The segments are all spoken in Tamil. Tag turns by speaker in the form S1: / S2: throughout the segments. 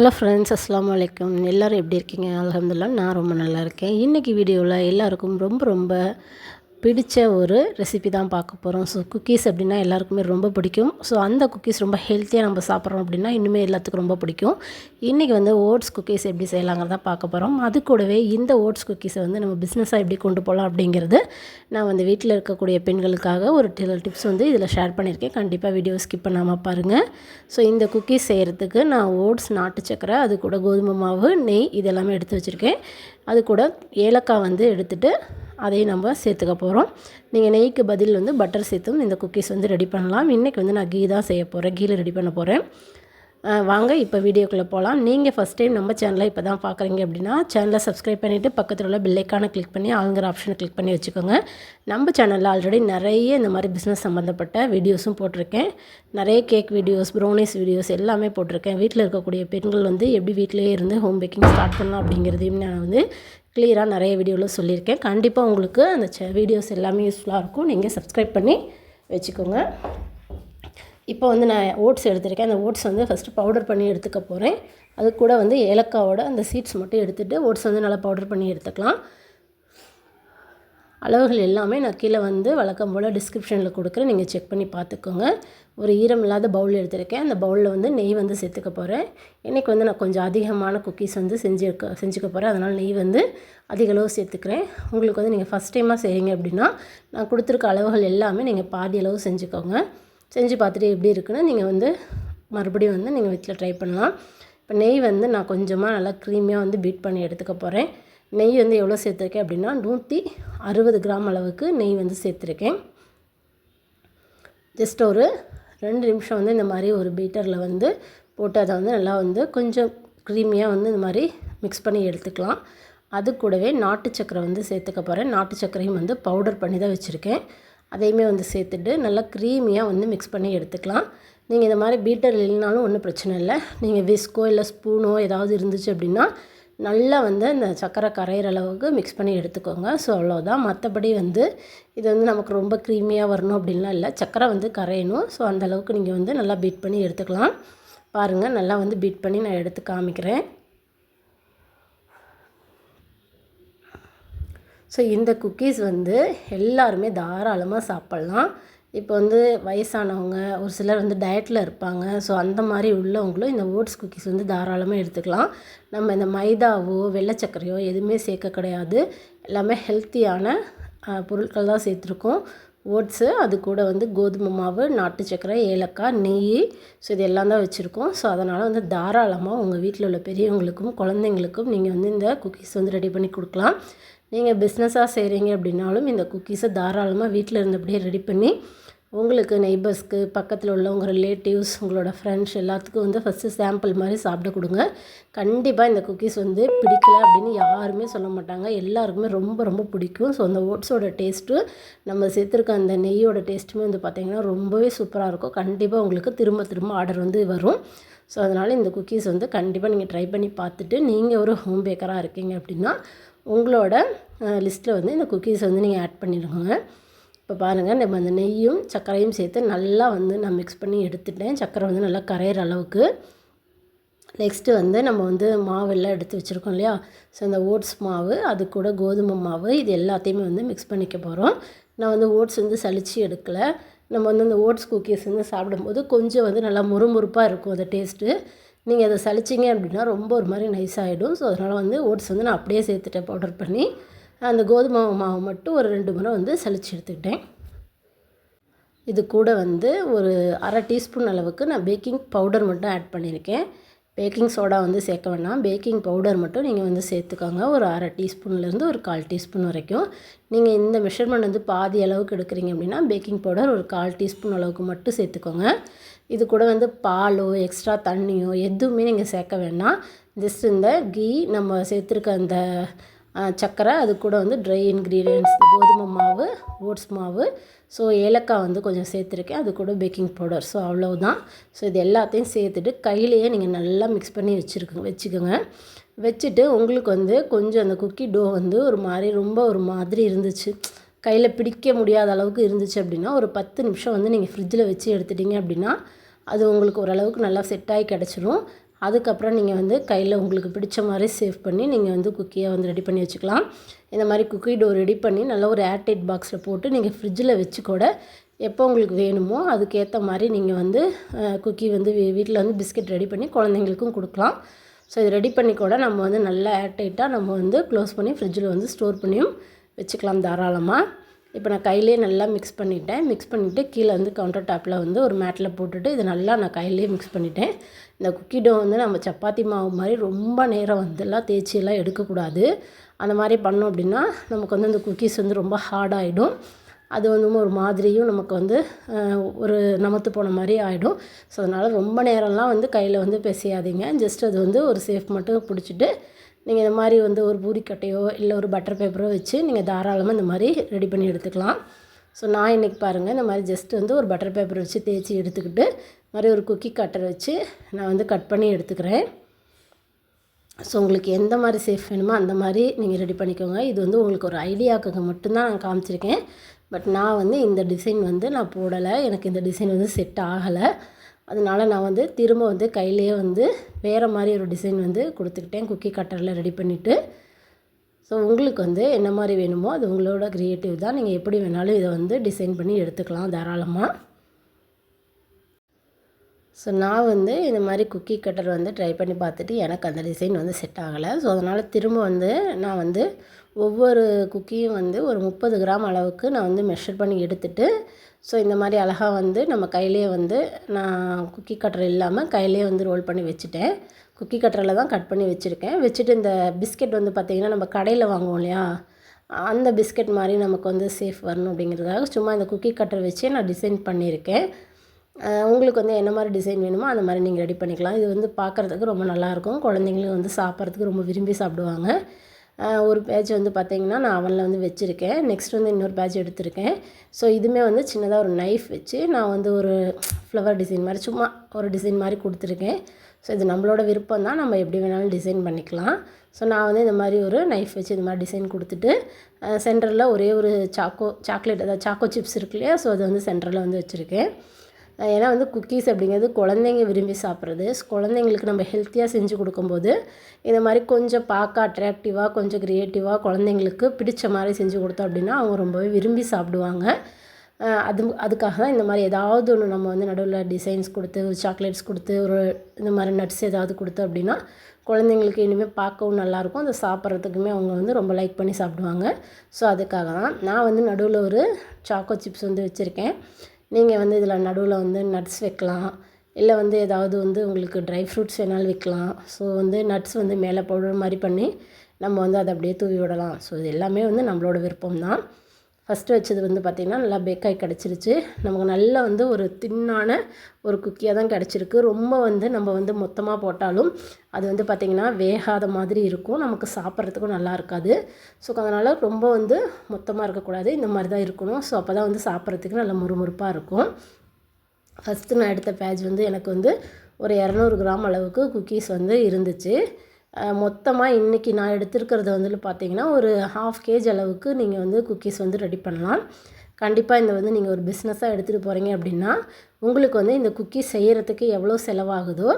S1: ஹலோ ஃப்ரெண்ட்ஸ் அஸ்லாம் வலைக்கம் எல்லோரும் எப்படி இருக்கீங்க? அல்ஹம்துலில்லா நான் ரொம்ப நல்லா இருக்கேன். இன்றைக்கி வீடியோவில் எல்லாருக்கும் ரொம்ப ரொம்ப பிடித்த ஒரு ரெசிபி தான் பார்க்க போகிறோம் ஸோ குக்கீஸ் அப்படின்னா எல்லாருக்குமே ரொம்ப பிடிக்கும். ஸோ அந்த குக்கீஸ் ரொம்ப ஹெல்த்தியாக நம்ம சாப்பிட்றோம் அப்படின்னா இன்னுமே எல்லாத்துக்கும் ரொம்ப பிடிக்கும். இன்றைக்கி வந்து ஓட்ஸ் குக்கீஸ் எப்படி செய்யலாங்கிறத பார்க்க போகிறோம் அது கூடவே இந்த ஓட்ஸ் குக்கீஸை வந்து நம்ம பிஸ்னஸாக எப்படி கொண்டு போகலாம் அப்படிங்கிறது நான் வந்து வீட்டில் இருக்கக்கூடிய பெண்களுக்காக ஒரு டிப்ஸ் வந்து இதில் ஷேர் பண்ணியிருக்கேன். கண்டிப்பாக வீடியோ ஸ்கிப் பண்ணாமல் பாருங்கள் ஸோ இந்த குக்கீஸ் செய்கிறதுக்கு நான் ஓட்ஸ் நாட்டு சக்கரை அது கூட கோதுமை மாவு நெய் இதெல்லாமே எடுத்து வச்சுருக்கேன். அது கூட ஏலக்காய் வந்து எடுத்துகிட்டு அதையும் நம்ம சேர்த்துக்க போகிறோம் நீங்கள் நெய்க்கு பதில் வந்து பட்டர் சேர்த்தும் இந்த குக்கீஸ் வந்து ரெடி பண்ணலாம். இன்றைக்கி வந்து நான் கீ தான் செய்ய போகிறேன் கீயில் ரெடி பண்ண போகிறேன் வாங்க இப்போ வீடியோக்குள்ளே போகலாம் நீங்கள் ஃபஸ்ட் டைம் நம்ம சேனலை இப்போ தான் பார்க்குறீங்க அப்படின்னா சேனலை சப்ஸ்கிரைப் பண்ணிவிட்டு பக்கத்தில் உள்ள பில்லைக்கான கிளிக் பண்ணி ஆளுங்கிற ஆப்ஷனை கிளிக் பண்ணி வச்சுக்கோங்க. நம்ம சேனலில் ஆல்ரெடி நிறைய இந்த மாதிரி பிஸ்னஸ் சம்மந்தப்பட்ட வீடியோஸும் போட்டிருக்கேன். நிறைய கேக் வீடியோஸ் ப்ரௌனிஸ் வீடியோஸ் எல்லாமே போட்டிருக்கேன். வீட்டில் இருக்கக்கூடிய பெண்கள் வந்து எப்படி வீட்டிலேயே இருந்து ஹோம் பேக்கிங் ஸ்டார்ட் பண்ணலாம் அப்படிங்கிறதையும் நான் வந்து கிளியராக நிறைய வீடியோவில் சொல்லியிருக்கேன். கண்டிப்பாக உங்களுக்கு அந்த வீடியோஸ் எல்லாமே யூஸ்ஃபுல்லாக இருக்கும். நீங்கள் சப்ஸ்கிரைப் பண்ணி வச்சுக்கோங்க. இப்போ வந்து நான் ஓட்ஸ் எடுத்திருக்கேன். அந்த ஓட்ஸ் வந்து ஃபஸ்ட்டு பவுடர் பண்ணி எடுத்துக்க போகிறேன் அது கூட வந்து ஏலக்காவோட அந்த சீட்ஸ் மட்டும் எடுத்துகிட்டு ஓட்ஸ் வந்து நல்லா பவுடர் பண்ணி எடுத்துக்கலாம். அளவுகள் எல்லாமே நான் கீழே வந்து வழக்கம் போல் டிஸ்கிரிப்ஷனில் கொடுக்குறேன். நீங்கள் செக் பண்ணி பார்த்துக்கோங்க. ஒரு ஈரம் இல்லாத பவுல் எடுத்திருக்கேன். அந்த பவுலில் வந்து நெய் வந்து சேர்த்துக்க போகிறேன் இன்றைக்கி வந்து நான் கொஞ்சம் அதிகமான குக்கீஸ் வந்து செஞ்சுருக்க செஞ்சுக்க போகிறேன் அதனால் நெய் வந்து அதிக அளவு சேர்த்துக்கிறேன். உங்களுக்கு வந்து நீங்கள் ஃபஸ்ட் டைமாக செய்கிறீங்க அப்படின்னா நான் கொடுத்துருக்க அளவுகள் எல்லாமே நீங்கள் பாதி அளவு செஞ்சுக்கோங்க. செஞ்சு பார்த்துட்டு எப்படி இருக்குன்னு நீங்கள் வந்து மறுபடியும் வந்து நீங்கள் வீட்டில் ட்ரை பண்ணலாம். இப்போ நெய் வந்து நான் கொஞ்சமாக நல்லா க்ரீமியாக வந்து பீட் பண்ணி எடுத்துக்க போகிறேன் நெய் வந்து எவ்வளோ சேர்த்துருக்கேன் அப்படின்னா நூற்றி அறுபது கிராம் அளவுக்கு நெய் வந்து சேர்த்துருக்கேன். ஜஸ்ட் ஒரு ரெண்டு நிமிஷம் வந்து இந்த மாதிரி ஒரு பீட்டரில் வந்து போட்டு அதை வந்து நல்லா வந்து கொஞ்சம் க்ரீமியாக வந்து இந்த மாதிரி மிக்ஸ் பண்ணி எடுத்துக்கலாம். அது கூடவே நாட்டு சக்கரை வந்து சேர்த்துக்க போகிறேன் நாட்டு சக்கரையும் வந்து பவுடர் பண்ணி தான் வச்சுருக்கேன். அதையுமே வந்து சேர்த்துட்டு நல்லா க்ரீமியாக வந்து மிக்ஸ் பண்ணி எடுத்துக்கலாம். நீங்கள் இந்த மாதிரி பீட்டர் இல்லைனாலும் ஒன்றும் பிரச்சனை இல்லை. நீங்கள் விஸ்கோ இல்லை ஸ்பூனோ ஏதாவது இருந்துச்சு அப்படின்னா நல்லா வந்து அந்த சர்க்கரை கரையிற அளவுக்கு மிக்ஸ் பண்ணி எடுத்துக்கோங்க. ஸோ அவ்வளோதான் மற்றபடி வந்து இது வந்து நமக்கு ரொம்ப க்ரீமியாக வரணும் அப்படின்லாம் இல்லை. சர்க்கரை வந்து கரையணும். ஸோ அந்த அளவுக்கு நீங்கள் வந்து நல்லா பீட் பண்ணி எடுத்துக்கலாம். பாருங்கள் நல்லா வந்து பீட் பண்ணி நான் எடுத்து காமிக்கிறேன். ஸோ இந்த குக்கீஸ் வந்து எல்லாருமே தாராளமாக சாப்பிட்லாம். இப்போ வந்து வயசானவங்க ஒரு சிலர் வந்து டயட்டில் இருப்பாங்க. ஸோ அந்த மாதிரி உள்ளவங்களும் இந்த ஓட்ஸ் குக்கீஸ் வந்து தாராளமாக எடுத்துக்கலாம். நம்ம இந்த மைதாவோ வெள்ளைச்சக்கரையோ எதுவுமே சேர்க்க கிடையாது. எல்லாமே ஹெல்த்தியான பொருட்கள் தான் சேர்த்துருக்கோம். ஓட்ஸு அது கூட வந்து கோதுமை மாவு நாட்டு சக்கரை ஏலக்காய் நெய். ஸோ இது எல்லாம் தான் வச்சுருக்கோம். ஸோ அதனால் வந்து தாராளமாக உங்கள் வீட்டில் உள்ள பெரியவங்களுக்கும் குழந்தைங்களுக்கும் நீங்கள் வந்து இந்த குக்கீஸ் வந்து ரெடி பண்ணி கொடுக்கலாம். நீங்கள் பிஸ்னஸாக செய்கிறீங்க அப்படின்னாலும் இந்த குக்கீஸை தாராளமாக வீட்டில் இருந்தபடியே ரெடி பண்ணி உங்களுக்கு நெய்பர்ஸ்க்கு பக்கத்தில் உள்ளவங்க ரிலேட்டிவ்ஸ் உங்களோட ஃப்ரெண்ட்ஸ் எல்லாத்துக்கும் வந்து ஃபஸ்ட்டு சாம்பிள் மாதிரி சாப்பிட கொடுங்க. கண்டிப்பாக இந்த குக்கீஸ் வந்து பிடிக்கல அப்படின்னு யாருமே சொல்ல மாட்டாங்க. எல்லாருக்குமே ரொம்ப ரொம்ப பிடிக்கும். ஸோ அந்த ஓட்ஸோட டேஸ்ட்டு நம்ம சேர்த்துருக்க அந்த நெய்யோட டேஸ்ட்டுமே வந்து பார்த்திங்கன்னா ரொம்பவே சூப்பராக இருக்கும். கண்டிப்பாக உங்களுக்கு திரும்ப திரும்ப ஆர்டர் வந்து வரும். ஸோ அதனால் இந்த குக்கீஸ் வந்து கண்டிப்பாக நீங்கள் ட்ரை பண்ணி பார்த்துட்டு நீங்கள் ஒரு ஹோம் பேக்கராக இருக்கீங்க அப்படின்னா உங்களோட லிஸ்ட்டில் வந்து இந்த குக்கீஸ் வந்து நீங்கள் ஆட் பண்ணிடுங்க. இப்போ பாருங்கள் நம்ம அந்த நெய்யும் சர்க்கரையும் சேர்த்து நல்லா வந்து நான் மிக்ஸ் பண்ணி எடுத்துட்டேன். சர்க்கரை வந்து நல்லா கரையிற அளவுக்கு. நெக்ஸ்ட்டு வந்து நம்ம வந்து மாவெல்லாம் எடுத்து வச்சுருக்கோம் இல்லையா? ஸோ அந்த ஓட்ஸ் மாவு அது கூட கோதுமை மாவு இது எல்லாத்தையுமே வந்து மிக்ஸ் பண்ணிக்க போகிறோம் நான் வந்து ஓட்ஸ் வந்து சளிச்சு எடுக்கலை. நம்ம வந்து அந்த ஓட்ஸ் குக்கீஸ் வந்து சாப்பிடும்போது கொஞ்சம் வந்து நல்லா முறுமுறுப்பாக இருக்கும் அந்த டேஸ்ட்டு. நீங்கள் அதை சளிச்சிங்க அப்படின்னா ரொம்ப ஒரு மாதிரி நைஸ் ஆகிடும் ஸோ அதனால் வந்து ஓட்ஸ் வந்து நான் அப்படியே சேர்த்துட்டேன் பவுடர் பண்ணி. அந்த கோதுமை மாவு மட்டும் ஒரு ரெண்டு முறை வந்து சளிச்சு எடுத்துக்கிட்டேன். இது கூட வந்து ஒரு அரை டீஸ்பூன் அளவுக்கு நான் பேக்கிங் பவுடர் மட்டும் ஆட் பண்ணியிருக்கேன். பேக்கிங் சோடா வந்து சேர்க்க வேணாம். பேக்கிங் பவுடர் மட்டும் நீங்கள் வந்து சேர்த்துக்கோங்க. ஒரு அரை டீஸ்பூன்லேருந்து ஒரு கால் டீஸ்பூன் வரைக்கும். நீங்கள் இந்த மெஷர்மெண்ட் வந்து பாதி அளவுக்கு எடுக்கிறீங்க அப்படின்னா பேக்கிங் பவுடர் ஒரு கால் டீஸ்பூன் அளவுக்கு மட்டும் சேர்த்துக்கோங்க. இது கூட வந்து பாலோ எக்ஸ்ட்ரா தண்ணியோ எதுவுமே நீங்கள் சேர்க்க வேணாம். ஜஸ்ட் இந்த கீ நம்ம சேர்த்துருக்க அந்த சர்க்கரை அது கூட வந்து ட்ரை இன்க்ரீடியன்ஸ் கோதுமை மாவு ஓட்ஸ் மாவு. ஸோ ஏலக்காய் வந்து கொஞ்சம் சேர்த்துருக்கேன். அது கூட பேக்கிங் பவுடர் ஸோ அவ்வளோதான் ஸோ இது எல்லாத்தையும் சேர்த்துட்டு கையிலேயே நீங்கள் நல்லா மிக்ஸ் பண்ணி வச்சுருக்குங்க வச்சுக்கோங்க. வச்சுட்டு உங்களுக்கு வந்து கொஞ்சம் அந்த குக்கி டோ வந்து ஒரு மாதிரி ரொம்ப ஒரு மாதிரி இருந்துச்சு. கையில் பிடிக்க முடியாத அளவுக்கு இருந்துச்சு அப்படின்னா ஒரு பத்து நிமிஷம் வந்து நீங்கள் ஃப்ரிட்ஜில் வச்சு எடுத்துட்டிங்க அப்படின்னா அது உங்களுக்கு ஓரளவுக்கு நல்லா செட் ஆகி கிடச்சிரும். அதுக்கப்புறம் நீங்கள் வந்து கையில் உங்களுக்கு பிடிச்ச மாதிரி சேவ் பண்ணி நீங்கள் வந்து குக்கியை வந்து ரெடி பண்ணி வச்சுக்கலாம். இந்த மாதிரி குக்கி டோ ரெடி பண்ணி நல்லா ஒரு ஏர்டைட் பாக்ஸில் போட்டு நீங்கள் ஃப்ரிட்ஜில் வச்சு கூட எப்போ உங்களுக்கு வேணுமோ அதுக்கேற்ற மாதிரி நீங்கள் வந்து குக்கி வந்து வீட்டில் வந்து பிஸ்கெட் ரெடி பண்ணி குழந்தைங்களுக்கும் கொடுக்கலாம். ஸோ இது ரெடி பண்ணி கூட நம்ம வந்து நல்லா ஏர்டைட்டாக நம்ம வந்து க்ளோஸ் பண்ணி ஃப்ரிட்ஜில் வந்து ஸ்டோர் பண்ணியும் வச்சுக்கலாம் தாராளமாக இப்போ நான் கையிலே நல்லா மிக்ஸ் பண்ணிட்டேன். மிக்ஸ் பண்ணிவிட்டு கீழே வந்து கவுண்டர் டாப்பில் வந்து ஒரு மேட்டில் போட்டுட்டு இது நல்லா நான் கையிலே மிக்ஸ் பண்ணிட்டேன். இந்த குக்கி டோ வந்து நம்ம சப்பாத்தி மாவு மாதிரி ரொம்ப நேரம் வந்துலாம் தேய்ச்சியெல்லாம் எடுக்கக்கூடாது. அந்த மாதிரி பண்ணோம் அப்படின்னா நமக்கு வந்து அந்த குக்கீஸ் வந்து ரொம்ப ஹார்டாகிடும் அது வந்து ஒரு மாதிரியும் நமக்கு வந்து ஒரு நமத்து போன மாதிரி ஆகிடும் ஸோ அதனால் ரொம்ப நேரம்லாம் வந்து கையில் வந்து பிசையாதீங்க. ஜஸ்ட் அது வந்து ஒரு சேஃப் மட்டும் பிடிச்சிட்டு நீங்கள் இந்த மாதிரி வந்து ஒரு பூரிக்கட்டையோ இல்லை ஒரு பட்டர் பேப்பரோ வச்சு நீங்கள் தாராளமாக இந்த மாதிரி ரெடி பண்ணி எடுத்துக்கலாம். ஸோ நான் இன்றைக்கி பாருங்கள் இந்த மாதிரி ஜஸ்ட் வந்து ஒரு பட்டர் பேப்பர் வச்சு தேய்ச்சி எடுத்துக்கிட்டு மாதிரி ஒரு குக்கி கட்டர் வச்சு நான் வந்து கட் பண்ணி எடுத்துக்கிறேன். ஸோ உங்களுக்கு எந்த மாதிரி சேஃப் வேணுமோ அந்த மாதிரி நீங்கள் ரெடி பண்ணிக்கோங்க. இது வந்து உங்களுக்கு ஒரு ஐடியாக்காக மட்டும்தான் நான் காமிச்சிருக்கேன். பட் நான் வந்து இந்த டிசைன் வந்து நான் போடலை. எனக்கு இந்த டிசைன் வந்து செட் ஆகலை. அதனால நான் வந்து திரும்ப வந்து கையிலேயே வந்து வேறு மாதிரி ஒரு டிசைன் வந்து கொடுத்துக்கிட்டேன். குக்கி கட்டரில் ரெடி பண்ணிவிட்டு ஸோ உங்களுக்கு வந்து என்ன மாதிரி வேணுமோ அது உங்களோட க்ரியேட்டிவ் தான். நீங்கள் எப்படி வேணாலும் இதை வந்து டிசைன் பண்ணி எடுத்துக்கலாம் தாராளமாக ஸோ நான் வந்து இந்த மாதிரி குக்கி கட்டர் வந்து ட்ரை பண்ணி பார்த்துட்டு எனக்கு அந்த டிசைன் வந்து செட் ஆகலை. ஸோ அதனால் திரும்ப வந்து நான் வந்து ஒவ்வொரு குக்கியும் வந்து ஒரு முப்பது கிராம் அளவுக்கு நான் வந்து மெஷர் பண்ணி எடுத்துகிட்டு ஸோ இந்த மாதிரி அழகாக வந்து நம்ம கையிலே வந்து நான் குக்கி கட்டர் இல்லாமல் கையிலே வந்து ரோல் பண்ணி வச்சுட்டேன். குக்கி கட்டரில் தான் கட் பண்ணி வச்சுருக்கேன். வச்சுட்டு இந்த பிஸ்கெட் வந்து பார்த்திங்கன்னா நம்ம கடையில் வாங்குவோம் இல்லையா? அந்த பிஸ்கெட் மாதிரி நமக்கு வந்து சேஃப் வரணும் அப்படிங்கிறதுக்காக சும்மா இந்த குக்கி கட்டர் வச்சே நான் டிசைன் பண்ணியிருக்கேன். உங்களுக்கு வந்து என்ன மாதிரி டிசைன் வேணுமோ அந்த மாதிரி நீங்கள் ரெடி பண்ணிக்கலாம். இது வந்து பார்க்குறதுக்கு ரொம்ப நல்லாயிருக்கும் குழந்தைங்களும் வந்து சாப்பிட்றதுக்கு ரொம்ப விரும்பி சாப்பிடுவாங்க. ஒரு பேட்ச் வந்து பார்த்திங்கன்னா நான் அவனில் வந்து வச்சுருக்கேன். நெக்ஸ்ட் வந்து இன்னொரு பேட்ச் எடுத்திருக்கேன். ஸோ இதுவுமே வந்து சின்னதாக ஒரு நைஃப் வச்சு நான் வந்து ஒரு ஃப்ளவர் டிசைன் மாதிரி சும்மா ஒரு டிசைன் மாதிரி கொடுத்துருக்கேன். ஸோ இது நம்மளோட விருப்பம் தான். நம்ம எப்படி வேணாலும் டிசைன் பண்ணிக்கலாம். ஸோ நான் வந்து இந்த மாதிரி ஒரு நைஃப் வச்சு இந்த மாதிரி டிசைன் கொடுத்துட்டு சென்டரில் ஒரே ஒரு சாக்கோ சாக்லேட் அதாவது சாக்கோ சிப்ஸ் இருக்கு இல்லையா? ஸோ அது வந்து சென்டரில் வந்து வச்சுருக்கேன். ஏன்னா வந்து குக்கீஸ் அப்படிங்கிறது குழந்தைங்க விரும்பி சாப்பிட்றது. குழந்தைங்களுக்கு நம்ம ஹெல்த்தியாக செஞ்சு கொடுக்கும்போது இந்த மாதிரி கொஞ்சம் பார்க்க அட்ராக்டிவாக கொஞ்சம் க்ரியேட்டிவாக குழந்தைங்களுக்கு பிடிச்ச மாதிரி செஞ்சு கொடுத்தோம் அப்படின்னா அவங்க ரொம்பவே விரும்பி சாப்பிடுவாங்க. அது அதுக்காக தான் இந்த மாதிரி ஏதாவது ஒன்று நம்ம வந்து நடுவில் டிசைன்ஸ் கொடுத்து ஒரு சாக்லேட்ஸ் கொடுத்து ஒரு இந்த மாதிரி நட்ஸ் ஏதாவது கொடுத்தோம் அப்படின்னா குழந்தைங்களுக்கு இனிமேல் பார்க்கவும் நல்லாயிருக்கும். அதை சாப்பிட்றதுக்குமே அவங்க வந்து ரொம்ப லைக் பண்ணி சாப்பிடுவாங்க. ஸோ அதுக்காக தான் நான் வந்து நடுவில் ஒரு சாக்கோ சிப்ஸ் வந்து வச்சுருக்கேன். நீங்கள் வந்து இதில் நடுவில் வந்து நட்ஸ் வைக்கலாம். இல்லை வந்து ஏதாவது வந்து உங்களுக்கு ட்ரை ஃப்ரூட்ஸ் வேணாலும் வைக்கலாம். ஸோ வந்து நட்ஸ் வந்து மேலே போடுற மாதிரி பண்ணி நம்ம வந்து அதை அப்படியே தூவி விடலாம். ஸோ இது எல்லாமே வந்து நம்மளோட விருப்பம் தான் ஃபஸ்ட்டு வச்சது வந்து பார்த்திங்கன்னா நல்லா பேக்காய் கிடச்சிருச்சு. நமக்கு நல்லா வந்து ஒரு தின்னான ஒரு குக்கியாக தான் கிடச்சிருக்கு. ரொம்ப வந்து நம்ம வந்து மொத்தமாக போட்டாலும் அது வந்து பார்த்திங்கன்னா வேகாத மாதிரி இருக்கும். நமக்கு சாப்பிட்றதுக்கும் நல்லா இருக்காது. ஸோ அதனால் ரொம்ப வந்து மொத்தமாக இருக்கக்கூடாது. இந்த மாதிரி தான் இருக்கணும். ஸோ அப்போ தான் வந்து சாப்பிட்றதுக்கு நல்லா முறுமுறுப்பாக இருக்கும். ஃபஸ்ட்டு நான் எடுத்த பேஜ் வந்து எனக்கு வந்து ஒரு இரநூறு கிராம் அளவுக்கு குக்கீஸ் வந்து இருந்துச்சு. மொத்தமாக இன்றைக்கி நான் எடுத்துருக்கிறது வந்து பார்த்தீங்கன்னா ஒரு ஹாஃப் கேஜ் அளவுக்கு நீங்கள் வந்து குக்கீஸ் வந்து ரெடி பண்ணலாம். கண்டிப்பாக இந்த வந்து நீங்கள் ஒரு பிஸ்னஸாக எடுத்துகிட்டு போகிறீங்க அப்படின்னா உங்களுக்கு வந்து இந்த குக்கீஸ் செய்கிறதுக்கு எவ்வளோ செலவாகுதோ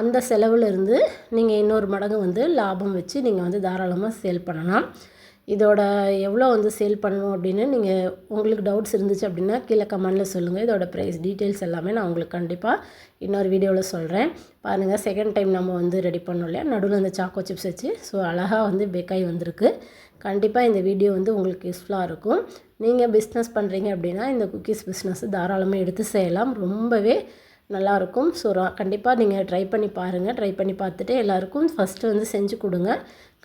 S1: அந்த செலவுலேருந்து நீங்கள் இன்னொரு மடங்கு வந்து லாபம் வச்சு நீங்கள் வந்து தாராளமாக சேல் பண்ணலாம். இதோட எவ்வளோ வந்து சேல் பண்ணணும் அப்படின்னு நீங்கள் உங்களுக்கு டவுட்ஸ் இருந்துச்சு அப்படின்னா கீழே கமெண்டில் சொல்லுங்கள் இதோட ப்ரைஸ் டீட்டெயில்ஸ் எல்லாமே நான் உங்களுக்கு கண்டிப்பாக இன்னொரு வீடியோவில் சொல்கிறேன் பாருங்கள் செகண்ட் டைம் நம்ம வந்து ரெடி பண்ணோம் இல்லையா? நடுவில் அந்த சாக்கோ சிப்ஸ் வச்சு. ஸோ அழகாக வந்து பேக்காய் வந்திருக்கு. கண்டிப்பாக இந்த வீடியோ வந்து உங்களுக்கு யூஸ்ஃபுல்லாக இருக்கும். நீங்கள் பிஸ்னஸ் பண்ணுறீங்க அப்படின்னா இந்த குக்கீஸ் பிஸ்னஸ் தாராளமாக எடுத்து செய்யலாம். ரொம்பவே நல்லாயிருக்கும் ஸோ கண்டிப்பாக நீங்கள் ட்ரை பண்ணி பாருங்கள் ட்ரை பண்ணி பார்த்துட்டு எல்லாேருக்கும் ஃபஸ்ட்டு வந்து செஞ்சு கொடுங்க.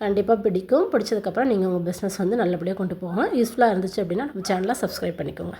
S1: கண்டிப்பாக பிடிக்கும். பிடிச்சதுக்கப்புறம் நீங்கள் உங்கள் பிஸ்னஸ் வந்து நல்லபடியாக கொண்டு போகலாம் யூஸ்ஃபுல்லாக இருந்துச்சு அப்படின்னா நம்ம சேனலை சப்ஸ்கிரைப் பண்ணிக்கோங்க.